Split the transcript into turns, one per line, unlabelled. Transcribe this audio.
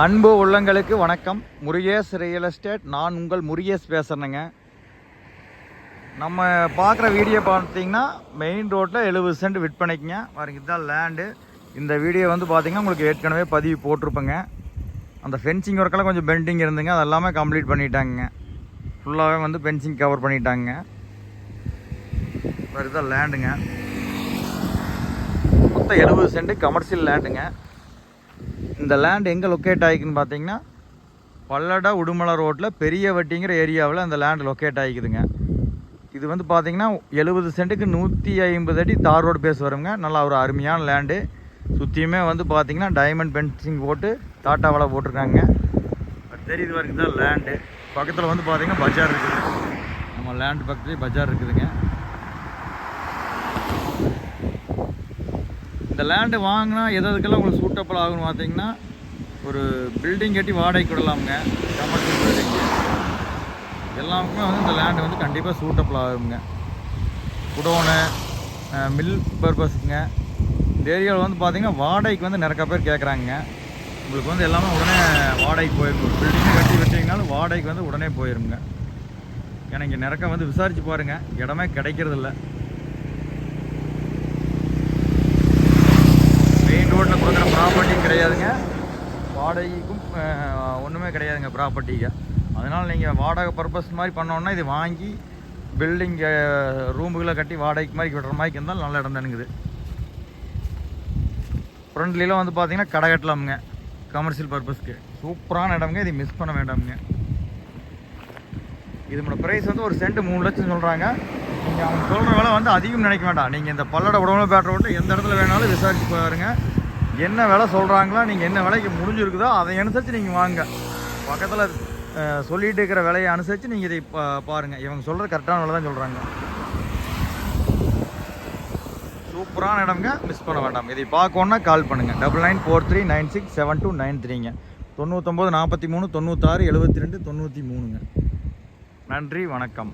அன்பு உள்ளங்களுக்கு வணக்கம். முருகேஷ் ரியல் எஸ்டேட் நான் உங்கள் முருகேஷ் பேசுகிறேங்க நம்ம பார்க்குற வீடியோ பார்த்தீங்கன்னா மெயின் ரோட்டில் எழுபது சென்ட் விற்பனைக்குங்க. பாருங்க இதுதான் லேண்டு இந்த வீடியோ வந்து பார்த்திங்கன்னா உங்களுக்கு ஏற்கனவே பதிவு போட்டிருப்பேங்க. அந்த ஃபென்சிங் ஒர்க்கெல்லாம் கொஞ்சம் பெண்டிங் இருந்துங்க. அது எல்லாமே கம்ப்ளீட் பண்ணிட்டாங்க ஃபுல்லாகவே வந்து ஃபென்சிங் கவர் பண்ணிட்டாங்க இதுதான் லேண்டுங்க மொத்தம் எழுபது சென்ட் கமர்ஷியல் லேண்டுங்க இந்த லேண்ட் எங்கே லொக்கேட் ஆகிக்குன்னு பார்த்தீங்கன்னா பல்லடா உடுமலை ரோட்டில் பெரிய வட்டிங்கிற ஏரியாவில் அந்த லேண்ட் லொக்கேட் ஆகிக்குதுங்க. இது வந்து பார்த்தீங்கன்னா எழுபது சென்ட்டுக்கு நூற்றி ஐம்பது அடி தார் ரோடு பேஸ் வருங்க. நல்லா ஒரு அருமையான லேண்டு சுற்றியுமே வந்து பார்த்தீங்கன்னா டைமண்ட் பென்சிங் போட்டு டாட்டா வலை போட்டிருக்காங்க. அது தெரியுது வரைக்கும் தான் லேண்டு பக்கத்தில் வந்து பார்த்தீங்கன்னா பஜார் இருக்குது. நம்ம லேண்டு பக்கத்துலேயே பஜார் இருக்குதுங்க. இந்த லேண்டு வாங்கினா எது எதுக்கெல்லாம் உங்களுக்கு சூட்டபிள் ஆகும்னு பார்த்தீங்கன்னா ஒரு பில்டிங் கட்டி வாடகைக்கு விடலாமுங்க. கமர்ஷியல் பில்டிங் எல்லாருக்குமே வந்து இந்த லேண்டு வந்து கண்டிப்பாக சூட்டபிள் ஆகுங்க குடோனு மில் பர்பஸுங்க இந்த ஏரியாவில் வந்து பார்த்தீங்கன்னா வாடகைக்கு வந்து நிறைய பேர் கேட்குறாங்க உங்களுக்கு வந்து எல்லாமே உடனே வாடகைக்கு போயிடும் ஒரு பில்டிங்கை கட்டி வச்சிங்கனாலும் வாடகைக்கு வந்து உடனே போயிருங்க. ஏன்னா இங்கே நிறக்க வந்து விசாரித்து பாருங்கள் இடமே கிடைக்கிறதில்ல மெயின் ரோட்டில் கொடுக்குற ப்ராப்பர்ட்டியும் கிடையாதுங்க. வாடகைக்கும் ஒன்றுமே கிடையாதுங்க ப்ராப்பர்ட்டிக்கு அதனால் நீங்கள் வாடகை பர்பஸ் மாதிரி பண்ணோன்னா இது வாங்கி பில்டிங் ரூமுகளை கட்டி வாடகைக்கு மாதிரி விடுற மாதிரி இருந்தால் நல்ல இடம் தானுங்குது ஃப்ரண்ட்லாம் வந்து பார்த்தீங்கன்னா கடை கட்டலாமுங்க. கமர்ஷியல் பர்பஸ்க்கு சூப்பரான இடம்ங்க. இதை மிஸ் பண்ண வேண்டாமுங்க. இதனோட ப்ரைஸ் வந்து ஒரு சென்ட் மூணு லட்சம் சொல்கிறாங்க நீங்கள் அவங்க சொல்கிற வேலை வந்து அதிகம் நினைக்க வேண்டாம். நீங்கள் இந்த பல்லட உடம்புல பேட்டர் விட்டு எந்த இடத்துல வேணாலும் விசாரித்து பாருங்கள் என்ன விலை சொல்கிறாங்களோ நீங்கள் என்ன விலைக்கு முடிஞ்சிருக்குதோ அதை அனுசரித்து நீங்கள் வாங்க. பக்கத்தில் சொல்லிட்டு இருக்கிற விலையை அனுசரித்து நீங்கள் இதை பா பாருங்கள் இவங்க சொல்கிற கரெக்டான விலை தான் சொல்கிறாங்க சூப்பரான இடம்ங்க. மிஸ் பண்ண வேண்டாம். இதை பார்க்கணுன்னா கால் பண்ணுங்கள் double nine four three nine six seven two nine த்ரீங்க தொண்ணூற்றொம்பது நாற்பத்தி மூணு தொண்ணூத்தாறு எழுபத்தி ரெண்டு தொண்ணூற்றி மூணுங்க. நன்றி வணக்கம்.